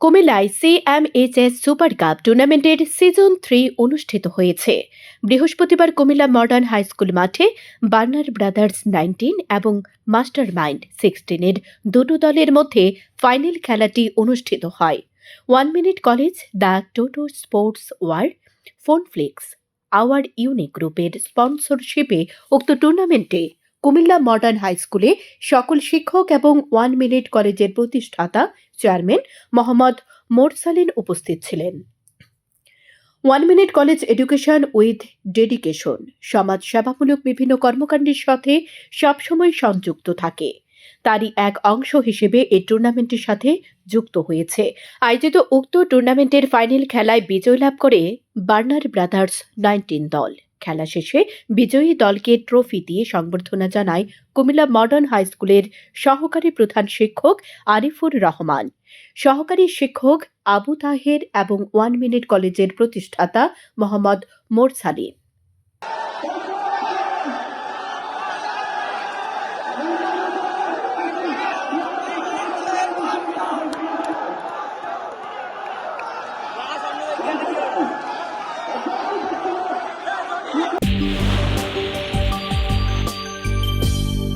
কুমিল্লায় CMHS super cup টুর্নামেন্টের season three অনুষ্ঠিত হয়েছে। বৃহস্পতিবার কুমিল্লা মডার্ন হাই স্কুল মাঠে বার্নার ব্রাদার্স নাইনটিন এবং মাস্টার মাইন্ড সিক্সটিনের দুটো দলের মধ্যে ফাইনাল খেলাটি অনুষ্ঠিত হয়। One minute college, the Toto sports world Phoneflix, our unique গ্রুপের স্পন্সরশিপে উক্ত টুর্নামেন্টে কুমিল্লা মডার্ন হাই স্কুলে সকল শিক্ষক এবং ওয়ান মিনিট কলেজের প্রতিষ্ঠাতা চেয়ারম্যান মোহাম্মদ মোরসালিন উপস্থিত ছিলেন। One minute college education with dedication সমাজ সেবামূলক বিভিন্ন কর্মকাণ্ডের সাথে সবসময় সংযুক্ত থাকে। তারই এক অংশ হিসেবে এই টুর্নামেন্টের সাথে যুক্ত হয়েছে। আয়োজিত উক্ত টুর্নামেন্টের ফাইনাল খেলায় বিজয় লাভ করে বার্নার ব্রাদার্স নাইনটিন দল। খেলা শেষে বিজয়ী দলকে ট্রফি দিয়ে সংবর্ধনা জানায় কুমিল্লা মডার্ন হাই স্কুলের সহকারী প্রধান শিক্ষক আরিফুর রহমান সহকারী শিক্ষক আবু তাহের এবং ওয়ান মিনিট কলেজের প্রতিষ্ঠাতা মোহাম্মদ মোরসালি Thank you. Bye.